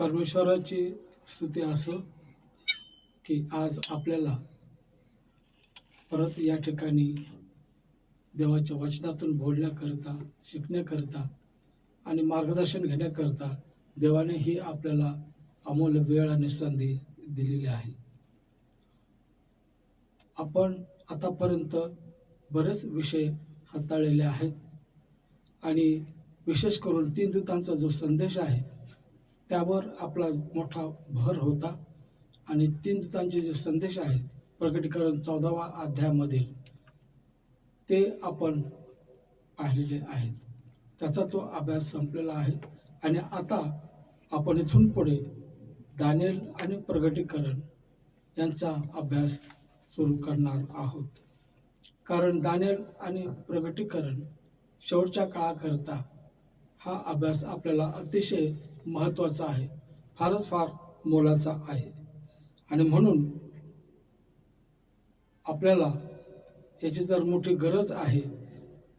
परमेश्वराची स्तुती असो की आज आपल्याला परत या ठिकाणी देवाच्या वचनातून बोलण्याकरता शिकण्याकरता आणि मार्गदर्शन घेण्याकरता देवाने ही आपल्याला अमूल्य वेळ आणि संधी दिलेली आहे. आपण आतापर्यंत बरेच विषय हाताळलेले आहेत आणि विशेष करून तीन दूतांचा जो संदेश आहे त्यावर आपला मोठा भर होता. आणि तीन दूतांचे जे संदेश आहेत प्रकटीकरण चौदावा अध्यायामधील ते आपण पाहिलेले आहेत. त्याचा तो अभ्यास संपलेला आहे. आणि आता आपण इथून पुढे दानेल आणि प्रगटीकरण यांचा अभ्यास सुरू करणार आहोत. कारण दानियल आणि प्रगटीकरण शेवटच्या काळाकरता हा अभ्यास आपल्याला अतिशय महत्त्वाचा आहे. फारच फार मोलाचा आहे. आणि म्हणून आपल्याला याची जर मोठी गरज आहे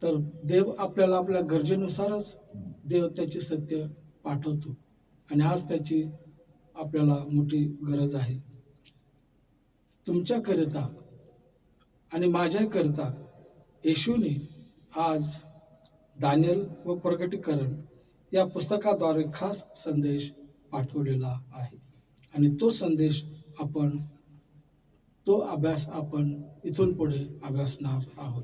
तर देव आपल्याला आपल्या गरजेनुसारच देव त्याचे सत्य पाठवतो. आणि आज त्याची आपल्याला मोठी गरज आहे. तुमच्याकरिता आणि माझ्याकरिता येशूने आज दानियल व प्रगटीकरण या पुस्तकाद्वारे खास संदेश पाठवलेला आहे. आणि तो संदेश आपण तो अभ्यास आपण इथून पुढे अभ्यासणार आहोत.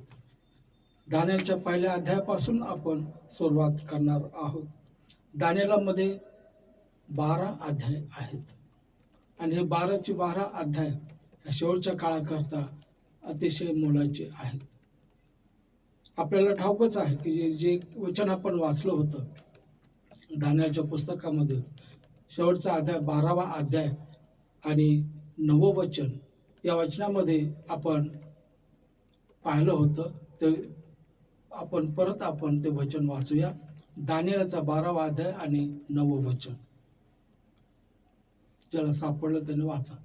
दानेलच्या पहिल्या अध्यायापासून आपण सुरुवात करणार आहोत. दानेलामध्ये बारा अध्याय आहेत. आणि हे बाराचे बारा अध्याय ह्या शेवटच्या काळाकरता अतिशय मोलाचे आहेत. आपल्याला ठाऊकच आहे की जे जे वचन आपण वाचलं होतं दानियलच्या पुस्तकामध्ये शेवटचा अध्याय बारावा अध्याय आणि नवं वचन या वचनामध्ये आपण पाहिलं होतं. ते आपण परत आपण ते वचन वाचूया. दानियाचा बारावा अध्याय आणि नवं वचन. ज्याला सापडलं त्याने वाचा.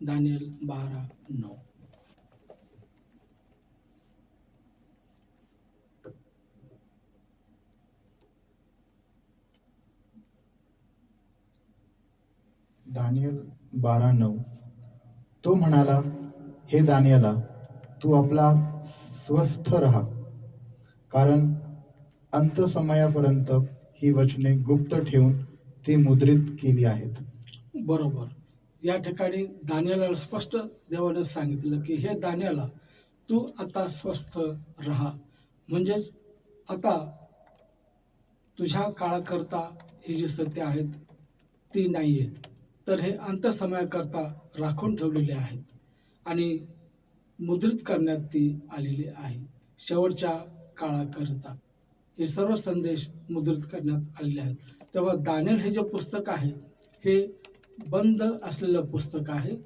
दानियल बारा नऊ. दानियल बारा नऊ. तो म्हणाला हे दानियला तू आपला स्वस्थ राहा. कारण अंतसमयापर्यंत ही वचने गुप्त ठेवून ती मुद्रित केली आहेत. बरोबर. या ठिकाणी दानियाला स्पष्ट देवाने सांगितलं की हे दानियाला तू आता स्वस्थ राहा. म्हणजेच आता तुझ्या काळाकरता ही जी सत्य आहेत ती नाही आहेत तर हे अंतसमयाकरता राखून ठेवलेले आहेत आणि मुद्रित करण्यात ती आलेली आहे. शेवटच्या काळाकरता हे सर्व संदेश मुद्रित करण्यात आलेले आहेत. तेव्हा दानेल हे जे पुस्तक आहे हे बंद असलेलं पुस्तक आहे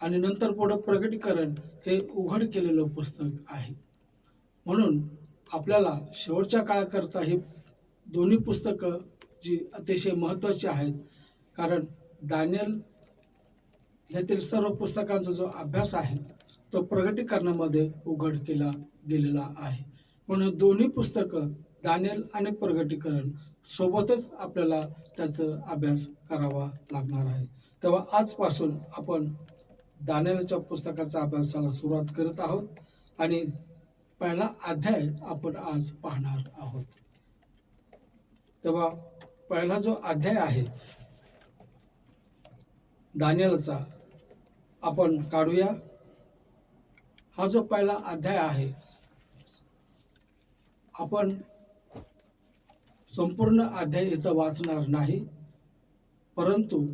आणि नंतर पुढं प्रगटीकरण हे उघड केलेलं पुस्तक आहे. म्हणून आपल्याला शेवटच्या काळाकरता हे दोन्ही पुस्तकं जी अतिशय महत्त्वाची आहेत कारण दानियल ह्यातील सर्व पुस्तकांचा जो अभ्यास आहे तो प्रगटीकरणामध्ये उघड केला गेलेला आहे. म्हणून दोन्ही पुस्तकं दानियल आणि प्रगटीकरण सोबतच आपल्याला त्याचा अभ्यास करावा लागणार आहे. तेव्हा आजपासून आपण दानियलच्या पुस्तकाचा अभ्यासाला सुरुवात करत आहोत आणि पहिला अध्याय आपण आज पाहणार आहोत. तेव्हा पहिला जो अध्याय आहे दानियलचा आपण काढूया. हा जो पहिला अध्याय आहे आपण संपूर्ण अध्याय इथं वाचणार नाही परंतु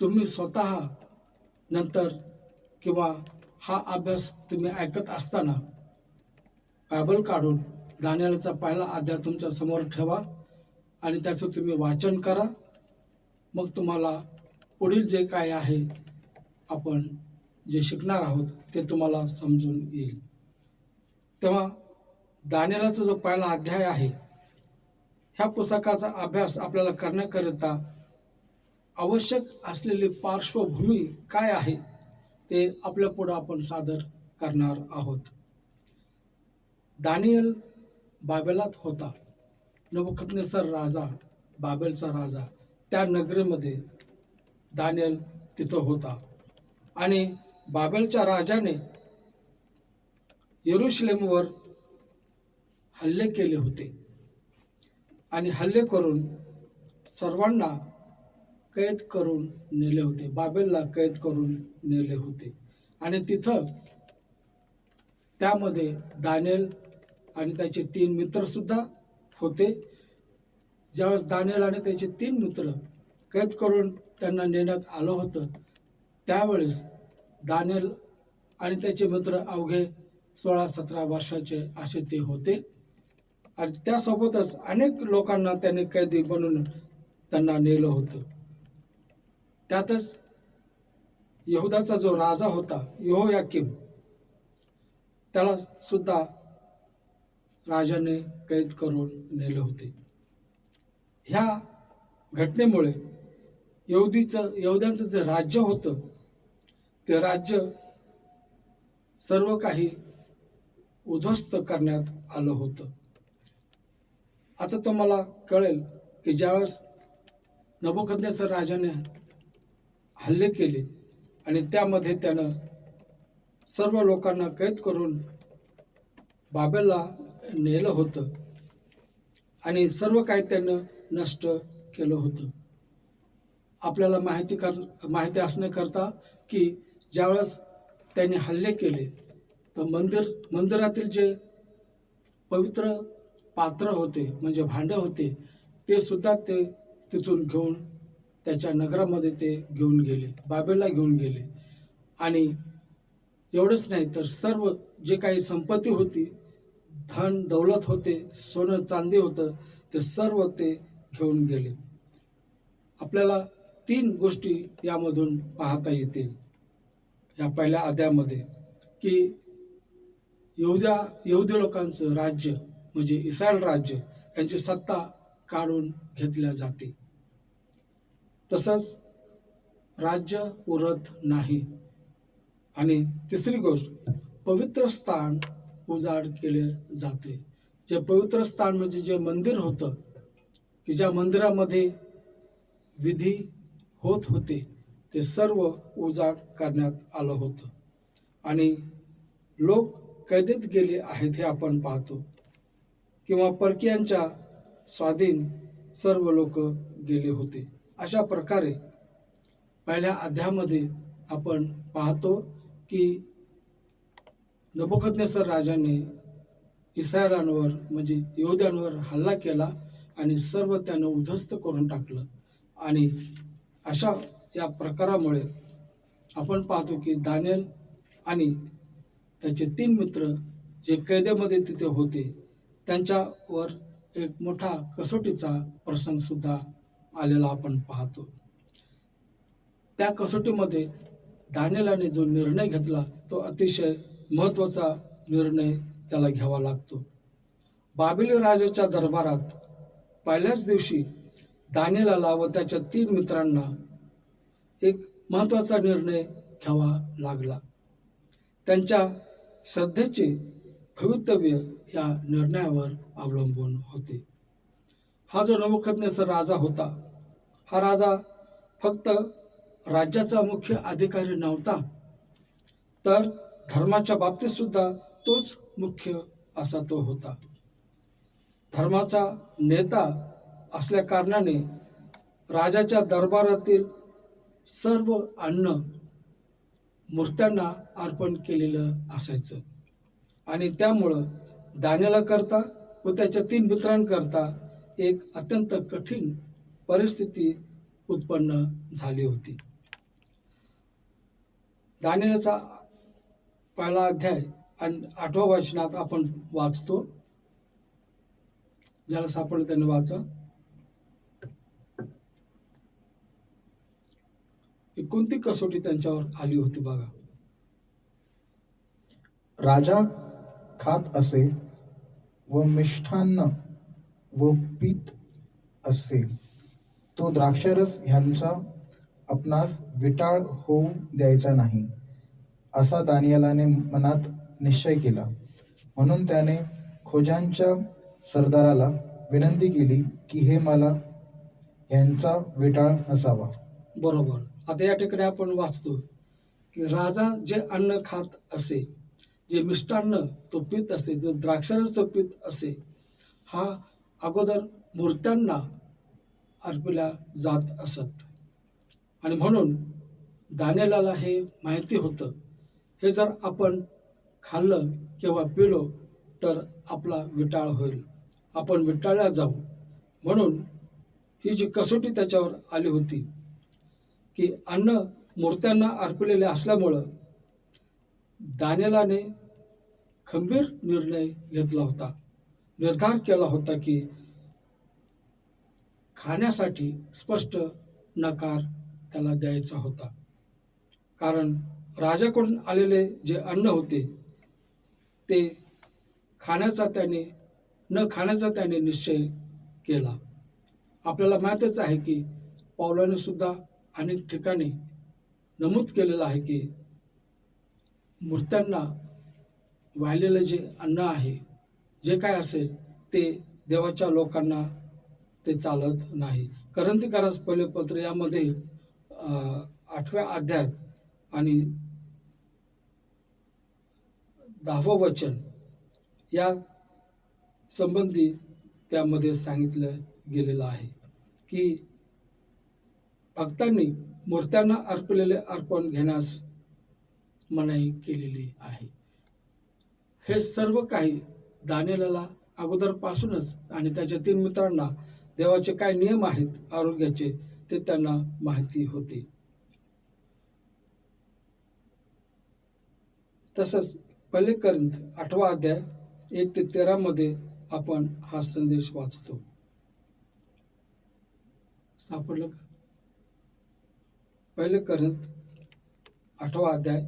तुम्ही स्वतः नंतर किंवा हा अभ्यास तुम्ही ऐकत असताना बायबल काढून दानियालाचा पहिला अध्याय तुमच्यासमोर ठेवा आणि त्याचं तुम्ही वाचन करा. मग तुम्हाला पुढील जे काय आहे आपण जे शिकणार आहोत ते तुम्हाला समजून येईल. तेव्हा दानेलाचा जो पहिला अध्याय आहे ह्या पुस्तकाचा अभ्यास आपल्याला करण्याकरिता आवश्यक असलेली पार्श्वभूमी काय आहे ते आपल्या पुढं आपण सादर करणार आहोत. दानियल बाबेलात होता. नवखतनेसर राजा बाबेलचा राजा त्या नगरीमध्ये दानियल तिथं होता. आणि बाबेलच्या राजाने येरुश्लेमवर हल्ले केले होते. आणि हल्ले करून सर्वांना कैद करून नेले होते. बाबेलला कैद करून नेले होते. आणि तिथं त्यामध्ये दानियल आणि त्याचे तीन मित्रसुद्धा होते. ज्यावेळेस दानियल आणि त्याचे तीन मित्र कैद करून त्यांना नेण्यात आलं होतं. त्यावेळेस दानेल आणि त्याचे मित्र अवघे सोळा सतरा वर्षाचे असे ते होते. आणि त्यासोबतच अनेक लोकांना त्याने कैदी बनून त्यांना नेलं होतं. त्यातच यहुदाचा जो राजा होता यहोयाकिम त्याला सुद्धा राजाने कैद करून नेले होते. ह्या घटनेमुळे यहुदीचं यहुद्यांचं जे राज्य होतं ते राज्य सर्व काही उद्ध्वस्त करण्यात आलं होतं. आता तुम्हाला कळेल की ज्यावेळेस नभोकन्यासर राजाने हल्ले केले आणि त्यामध्ये त्यानं सर्व लोकांना कैद करून बाबेला नेलं होतं आणि सर्व काही त्यानं नष्ट केलं होतं. आपल्याला माहिती कर माहिती असण्याकरता की ज्यावेळेस त्याने हल्ले केले तर मंदिर मंदिरातील जे पवित्र पात्र होते म्हणजे भांडे होते ते सुद्धा ते तिथून घेऊन त्याच्या नगरामध्ये ते घेऊन गेले बाबेला घेऊन गेले. आणि एवढंच नाही तर सर्व जे काही संपत्ती होती धन दौलत होते सोनं चांदी होतं ते सर्व ते घेऊन गेले. आपल्याला तीन गोष्टी यामधून पाहता येतील. या पहिल्या अध्यामध्ये की यहुद्या यहुदी लोकांचं राज्य म्हणजे इस्रायल राज्य यांची सत्ता काढून घेतल्या जाते. तसंच राज्य उरत नाही. आणि तिसरी गोष्ट पवित्र स्थान उजाड केले जाते. जे पवित्र स्थान म्हणजे जे मंदिर होतं की ज्या मंदिरामध्ये विधी होत होते ते सर्व उजाड करण्यात आलं होतं. आणि लोक कैदेत गेले आहेत हे आपण पाहतो. किंवा परकीयांच्या स्वाधीन सर्व लोक गेले होते. अशा प्रकारे पहिल्या अध्यामध्ये आपण पाहतो की नबोखतनेसर राजाने इस्रायलांवर म्हणजे योद्यांवर हल्ला केला आणि सर्व त्यानं उद्ध्वस्त करून टाकलं. आणि अशा या प्रकारामुळे आपण पाहतो की दानियल आणि त्याचे तीन मित्र जे कैदेमध्ये तिथे होते त्यांच्यावर एक मोठा कसोटीचा प्रसंगसुद्धा आलेला आपण पाहतो. त्या कसोटीमध्ये दानियलाने जो निर्णय घेतला तो अतिशय महत्त्वाचा निर्णय त्याला घ्यावा लागतो. बाबिल राजाच्या दरबारात पहिल्याच दिवशी दानियलाला व त्याच्या तीन मित्रांना एक महत्त्वाचा निर्णय घ्यावा लागला. त्यांच्या श्रद्धेचे भवितव्य या निर्णयावर अवलंबून होते. हा जो नवखज्ञेसर राजा होता हा राजा फक्त राज्याचा मुख्य अधिकारी नव्हता तर धर्माच्या बाबतीत सुद्धा तोच मुख्य असा तो होता. धर्माचा नेता असल्या कारणाने राजाच्या दरबारातील सर्व अन्न मूर्त्यांना अर्पण केलेलं असायचं. आणि त्यामुळं दाण्याला करता व त्याच्या तीन मित्रांकरता एक अत्यंत कठीण परिस्थिती उत्पन्न झाली होती. दानियाचा पहिला अध्याय आणि आठवा वाचनात आपण वाचतो. ज्याला सापडलं त्याने वाचा ही कोणती कसोटी त्यांच्यावर आली होती बघा. राजा खात असे व मिष्ठान्न व पीत असे. तो द्राक्षरस ह्यांचा आपणास विटाळ होऊ द्यायचा नाही असा दानियालाने मनात निश्चय केला. म्हणून त्याने खोजांच्या सरदाराला विनंती केली की हे मला यांचा विटाळ नसावा. बरोबर. आता या ठिकाणी आपण वाचतो की राजा जे अन्न खात असे जे मिष्टान्न तो पित असे जो द्राक्षरस तो पित असे हा अगोदर मूर्त्यांना अर्पिला जात असत. आणि म्हणून दानेलाला हे माहिती होतं. हे जर आपण खाल्लं किंवा पिलो तर आपला विटाळ होईल. आपण विटाळल्या जाऊ. म्हणून ही जी कसोटी त्याच्यावर आली होती की अन्न मूर्त्यांना अर्पलेले असल्यामुळं दानेलाने खंबीर निर्णय घेतला होता. निर्धार केला होता की खाण्यासाठी स्पष्ट नकार त्याला द्यायचा होता. कारण राजाकडून आलेले जे अन्न होते ते खाण्याचा त्याने न खाण्याचा त्याने निश्चय केला. आपल्याला माहीतच आहे की पावलाने सुद्धा अनेक ठिकाणी नमूद केलेलं आहे की मूर्त्यांना वाहिलेलं जे अन्न आहे जे काय असेल ते देवाच्या लोकांना ते चालत नाही. करंतीकारास पहिले पत्र यामध्ये आठव्या अध्यायात आणि दहावं वचन या संबंधी त्यामध्ये सांगितलं गेलेलं आहे की भक्तांनी मूर्त्यांना अर्पलेले अर्पण घेण्यास मनाई केलेली आहे. हे सर्व काही दानेलाला अगोदरपासूनच आणि त्याच्या तीन मित्रांना देवाचे काय नियम आहेत आरोग्याचे ते त्यांना माहिती होते. तसंच पहिले आठवा अध्याय एक ते तेरा मध्ये आपण हा संदेश वाचतो. सापडलं का? पहिले करत आठवा अध्याय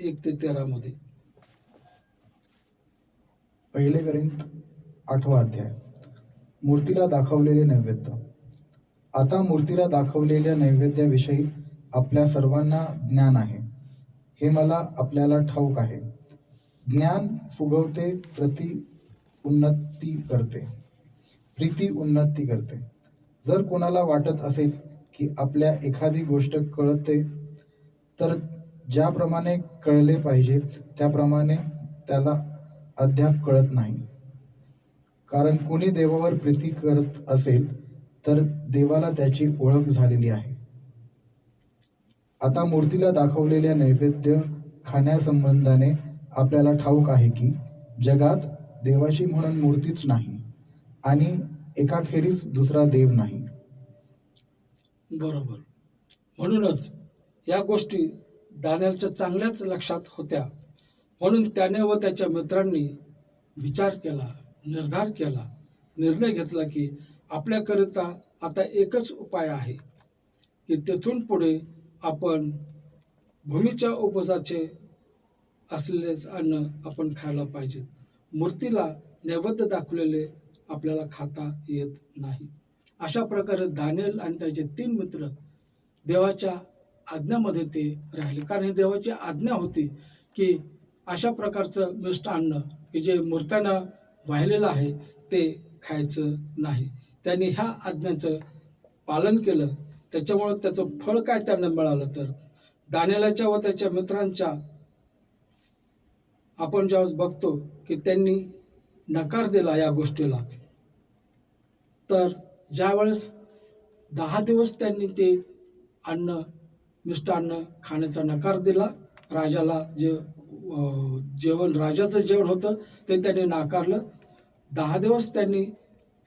एक ते तेरा मध्ये. पहिले करिंत आठवा अध्याय. मूर्तीला दाखवलेले नैवेद्य. आता मूर्तीला दाखवलेल्या नैवेद्याविषयी आपल्या सर्वांना ज्ञान आहे. हे मला आपल्याला ठाऊक आहे. ज्ञान फुगवते प्रति उन्नती करते. प्रीती उन्नती करते. जर कोणाला वाटत असेल की आपल्या एखादी गोष्ट कळते तर ज्याप्रमाणे कळले पाहिजे त्याप्रमाणे त्याला अद्याप कळत नाही. कारण कोणी देवावर प्रीती करत असेल तर देवाला त्याची ओळख झालेली आहे. आता मूर्तीला दाखवलेल्या नैवेद्य खाण्यासंबंधाने आपल्याला ठाऊक आहे की जगात देवाची म्हणून मूर्तीच नाही आणि एकाखेरीज दुसरा देव नाही. बरोबर. म्हणूनच या गोष्टी दानियलच्या चांगल्याच लक्षात होत्या. म्हणून त्याने व त्याच्या मित्रांनी विचार केला निर्धार केला निर्णय घेतला की आपल्याकरिता आता एकच उपाय आहे की तेथून पुढे आपण भूमीच्या उपजाचे असलेलेच अन्न आपण खायला पाहिजे मूर्तीला नैवेद्य दाखवलेले आपल्याला खाता येत नाही. अशा प्रकारे दानियल आणि त्याचे तीन मित्र देवाच्या आज्ञामध्ये ते राहिले. कारण ही देवाची आज्ञा होती की अशा प्रकारचं मिष्ट अन्न की जे मूर्त्यांना वाहिलेलं आहे ते खायचं नाही. त्यांनी ह्या आज्ञाचं पालन केलं. त्याच्यामुळं त्याचं फळ काय त्यांना मिळालं तर? दानियालाच्या व त्याच्या मित्रांच्या आपण ज्यावेळेस बघतो की त्यांनी नकार दिला या गोष्टीला तर ज्यावेळेस दहा दिवस त्यांनी ते अन्न मिष्टान्न खाण्याचा नकार दिला राजाला जे जेवण राजाचं जेवण होतं ते त्यांनी नाकारलं. दहा दिवस त्यांनी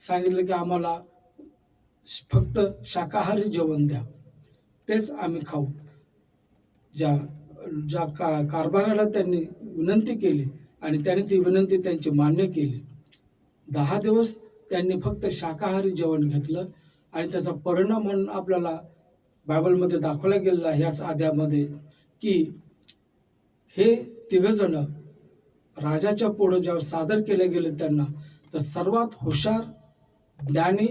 सांगितलं की आम्हाला फक्त शाकाहारी जेवण द्या. तेच आम्ही खाऊ. ज्या ज्या का कारभाराला त्यांनी विनंती केली आणि त्याने ती विनंती त्यांची मान्य केली. दहा दिवस त्यांनी फक्त शाकाहारी जेवण घेतलं आणि त्याचा परिणाम म्हणून आपल्याला बायबलमध्ये दाखवला गेलेला ह्याच आद्यामध्ये की हे तिघजणं राजाच्या पुढं जेव्हा सादर केले गेले त्यांना तर सर्वात हुशार ज्ञानी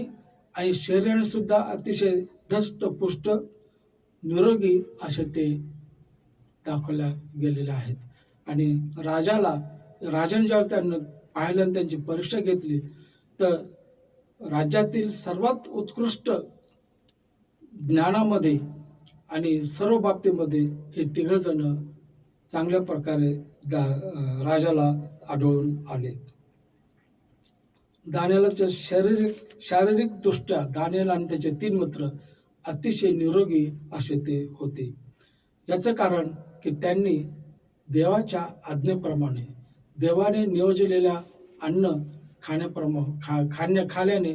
आणि शरीराने सुद्धा अतिशय धष्टपुष्ट निरोगी असे ते दाखवल्या गेलेले आहेत. आणि राजाला राजाने जेव्हा त्यांना पाहिलं आणि त्यांची परीक्षा घेतली तर राज्यातील सर्वात उत्कृष्ट ज्ञानामध्ये आणि सर्व बाबतीमध्ये हे तिघजण चांगल्या प्रकारे दा राजाला आढळून आले. दानियालाच्या शारीरिक शारीरिकदृष्ट्या दानियाला आणि त्याचे तीन मित्र अतिशय निरोगी असे ते होते. याचं कारण की त्यांनी देवाच्या आज्ञेप्रमाणे देवाने नियोजलेल्या अन्न खाण्याप्रमा खा खाण्या खाल्याने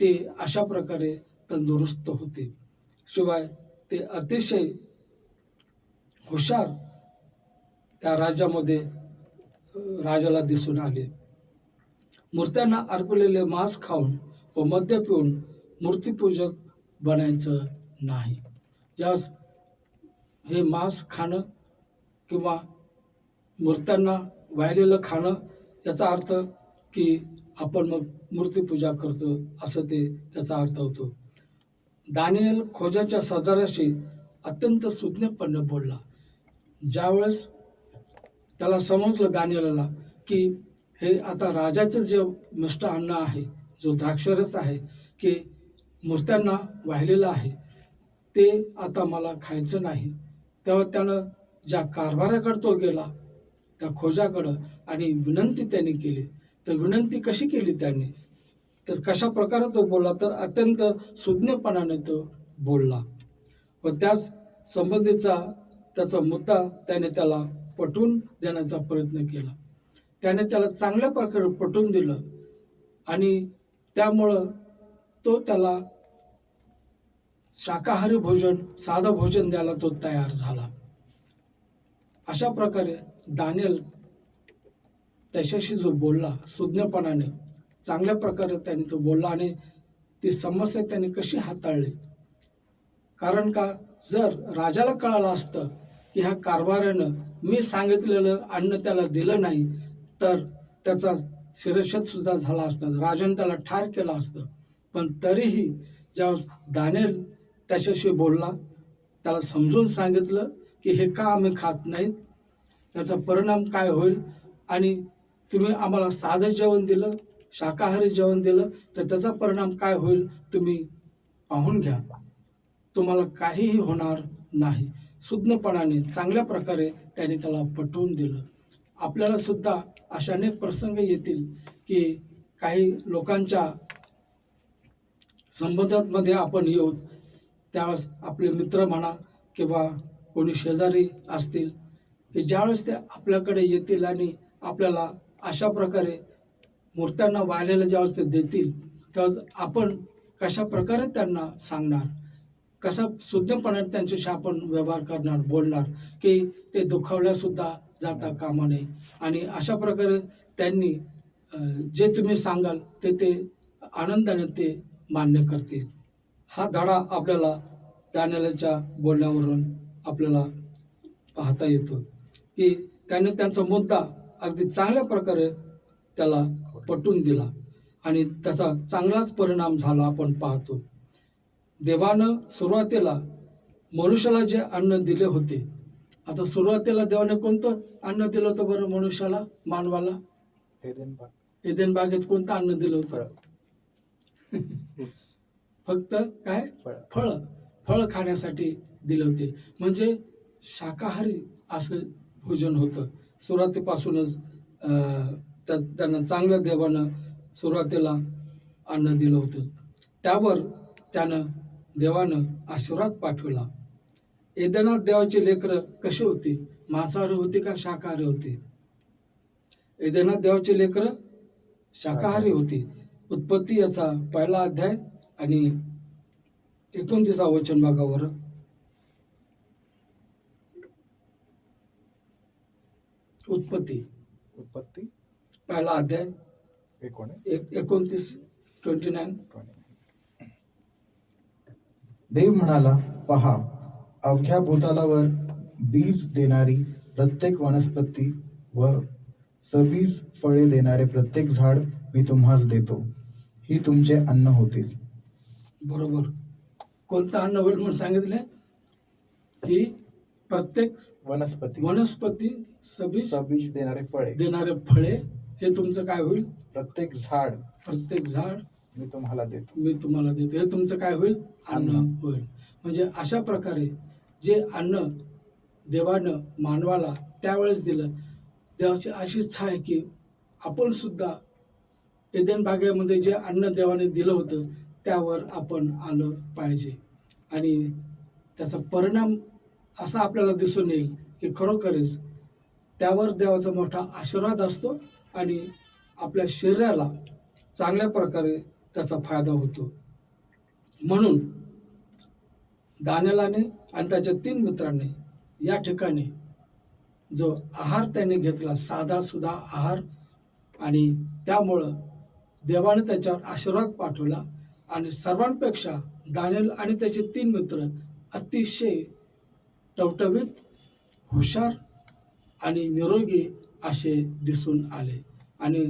ते अशा प्रकारे तंदुरुस्त होते. शिवाय ते अतिशय हुशार त्या राज्यामध्ये राजाला दिसून आले. मूर्त्यांना अर्पलेले मांस खाऊन व मद्य पिऊन मूर्तीपूजक बनायचं नाही. यास हे मांस खाणं किंवा मूर्त्यांना वाहिलेलं खाणं याचा अर्थ की आपण मग मूर्तीपूजा करतो असं ते त्याचा अर्थ होतो. दानियल खोजाच्या सरदाराशी अत्यंत सुज्ञपणे बोलला. ज्यावेळेस त्याला समजलं दानियलला की हे आता राजाचं जे मिष्ट अन्न आहे जो द्राक्षरस आहे की मूर्त्यांना वाहिलेलं आहे ते आता मला खायचं नाही. तेव्हा त्यानं ज्या कारभाराकडे तो गेला त्या खोजाकडं आणि विनंती त्याने केली. तर विनंती कशी केली त्याने? तर कशा प्रकारे तो बोलला? तर अत्यंत सुज्ञपणाने तो बोलला. व त्याच संबंधीचा त्याचा मुद्दा त्याने त्याला पटवून देण्याचा प्रयत्न केला. त्याने त्याला चांगल्या प्रकारे पटवून दिलं आणि त्यामुळं तो त्याला शाकाहारी भोजन साधं भोजन द्यायला तो तयार झाला. अशा प्रकारे दानियल त्याच्याशी जो बोलला सुज्ञपणाने चांगल्या प्रकारे त्याने तो बोलला आणि ती समस्या त्याने कशी हाताळली? कारण का जर राजाला कळालं असतं की ह्या कारभाऱ्यानं मी सांगितलेलं अन्न त्याला दिलं नाही तर त्याचा शिरच्छेद झाला असता. राजाने त्याला ठार केलं असतं. पण तरीही ज्यावेळेस दानेल त्याच्याशी बोलला त्याला समजून सांगितलं की हे का आम्ही खात नाहीत? त्याचा परिणाम काय होईल? आणि तुम्ही आम्हाला साधं जेवण दिलं शाकाहारी जेवण दिलं तर त्याचा परिणाम काय होईल तुम्ही पाहून घ्या. तुम्हाला काहीही होणार नाही. सुज्ञपणाने चांगल्या प्रकारे त्याने त्याला पटवून दिलं. आपल्याला सुद्धा अशा अनेक प्रसंग येतील की काही लोकांच्या संबंधांमध्ये आपण येऊ त्यावेळेस आपले मित्र म्हणा किंवा कोणी शेजारी असतील की ज्यावेळेस ते आपल्याकडे येतील आणि आपल्याला अशा प्रकारे मूर्त्यांना वाहिलेलं ज्यावेळेस ते देतील. त्यावेळेस आपण कशा प्रकारे त्यांना सांगणार? कसा सुज्ञपणाने त्यांच्याशी आपण व्यवहार करणार बोलणार? की ते दुखावल्यासुद्धा जाता कामा नये. आणि अशा प्रकारे त्यांनी जे तुम्ही सांगाल ते ते आनंदाने ते मान्य करतील. हा धडा आपल्याला दानियालाच्या बोलण्यावरून आपल्याला पाहता येतो. की त्याने त्यांचा मुद्दा अगदी चांगल्या प्रकारे त्याला पटवून दिला. आणि त्याचा चांगलाच परिणाम झाला आपण पाहतो. देवानं सुरुवातीला मनुष्याला जे अन्न दिले होते आता सुरुवातीला देवाने कोणतं अन्न दिलं होतं बरं मनुष्याला मानवाला? एदेन बाग. एदेन बागेत कोणतं अन्न दिलं होतं? फक्त काय? फळ. फळ खाण्यासाठी दिले होते. म्हणजे शाकाहारी असं भोजन होतं. सुरुवातीपासूनच त्या त्यांना चांगलं देवानं सुरुवातीला अन्न दिलं होतं. त्यावर त्यानं देवानं आशीर्वाद पाठवला. एदनात देवाची लेकरं कशी होती? मांसाहारी होती का शाकाहारी होती? एदनात देवाची लेकरं शाकाहारी होती. उत्पत्ती याचा पहिला अध्याय आणि एकोणतीसा वचन बघावर उत्पत्ती. उत्पत्ती. पहिला अध्याय. एकोणीस. एक एकोणतीस ट्वेंटी नाईन देव म्हणाला पहा अवघ्या भूतालावर बीज देणारी प्रत्येक वनस्पती व सबीज फळे देणारे प्रत्येक झाड मी तुम्हास देतो. ही तुमचे अन्न होतील. बरोबर. कोणतं अन्न होईल म्हणून सांगितले? की प्रत्येक वनस्पती. वनस्पती सबीज सबीज देणारे फळे. देणारे फळे हे तुमचं काय होईल? प्रत्येक झाड. प्रत्येक झाड मी तुम्हाला देतो. मी तुम्हाला देतो. हे तुमचं काय होईल? अन्न अन्न. होईल. म्हणजे अशा प्रकारे जे अन्न देवानं मानवाला त्यावेळेस दिलं देवाची अशी इच्छा आहे की आपण सुद्धा एदेन बागेमध्ये जे अन्न देवाने दिलं होतं त्यावर आपण आलं पाहिजे. आणि त्याचा परिणाम असा आपल्याला दिसून येईल की खरोखरच त्यावर देवाचा मोठा आशीर्वाद असतो आणि आपल्या शरीराला चांगल्या प्रकारे त्याचा फायदा होतो. म्हणून दानेलाने आणि त्याच्या तीन मित्रांनी या ठिकाणी जो आहार त्याने घेतला साधा सुधा आहार आणि त्यामुळं देवाने त्याच्यावर आशीर्वाद पाठवला आणि सर्वांपेक्षा दानेल आणि त्याचे तीन मित्र अतिशय टवटवीत हुशार आणि निरोगी असे दिसून आले. आणि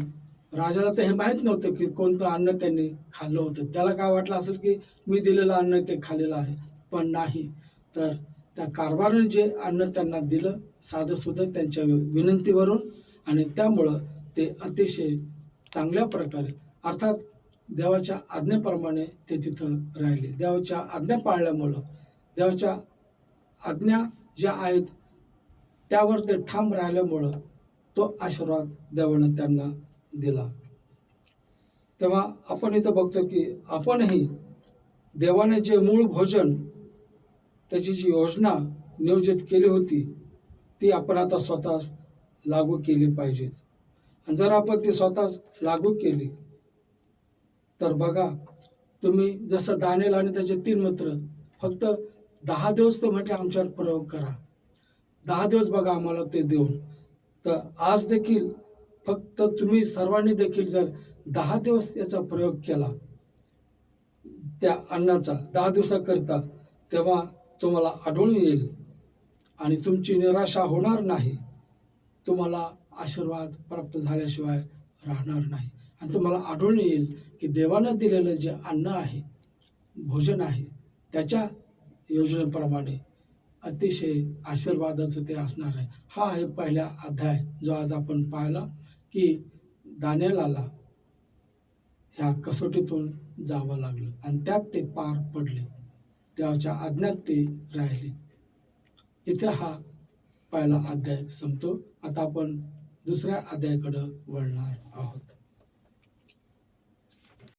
राजाला तर हे माहीत नव्हतं की कोणतं अन्न त्यांनी खाल्लं होतं. त्याला काय वाटलं असेल की मी दिलेलं अन्न ते खाल्लेलं आहे? पण नाही. तर त्या कारभाराने जे अन्न त्यांना दिलं साधं सुद्धा त्यांच्या विनंतीवरून आणि त्यामुळं ते अतिशय चांगल्या प्रकारे अर्थात देवाच्या आज्ञेप्रमाणे ते तिथं राहिले. देवाच्या आज्ञा पाळल्यामुळं देवाच्या आज्ञा ज्या आहेत त्यावर ते ठाम राहिल्यामुळं तो आशीर्वाद देवानं त्यांना दिला. तेव्हा आपण इथं बघतो की आपणही देवाने जे मूळ भोजन त्याची जी योजना नियोजित केली होती ती आपण आता स्वतःच लागू केली पाहिजे आणि जर आपण ती स्वतःच लागू केली तर बघा तुम्ही जसं दानेल आणि त्याचे तीन मित्र फक्त दहा दिवस तर म्हटले आमच्यावर प्रयोग करा. दहा दिवस बघा आम्हाला ते देऊन. तर आज देखील फक्त तुम्ही सर्वांनी देखील जर दहा दिवस याचा प्रयोग केला त्या अन्नाचा दहा दिवसाकरता तेव्हा तुम्हाला आढळून येईल आणि तुमची निराशा होणार नाही. तुम्हाला आशीर्वाद प्राप्त झाल्याशिवाय राहणार नाही. आणि तुम्हाला आढळून येईल की देवानं दिलेलं जे अन्न आहे भोजन आहे त्याच्या योजनेप्रमाणे अतिशय आशीर्वादाचं ते असणार आहे. हा आहे पहिला अध्याय जो आज आपण पाहिला की दानेलाला ह्या कसोटीतून जावं लागलं आणि त्यात ते पार पडले. देवाच्या आज्ञात ते राहिले. इथे हा पहिला अध्याय संपतो. आता आपण दुसऱ्या अध्यायाकडं वळणार आहोत.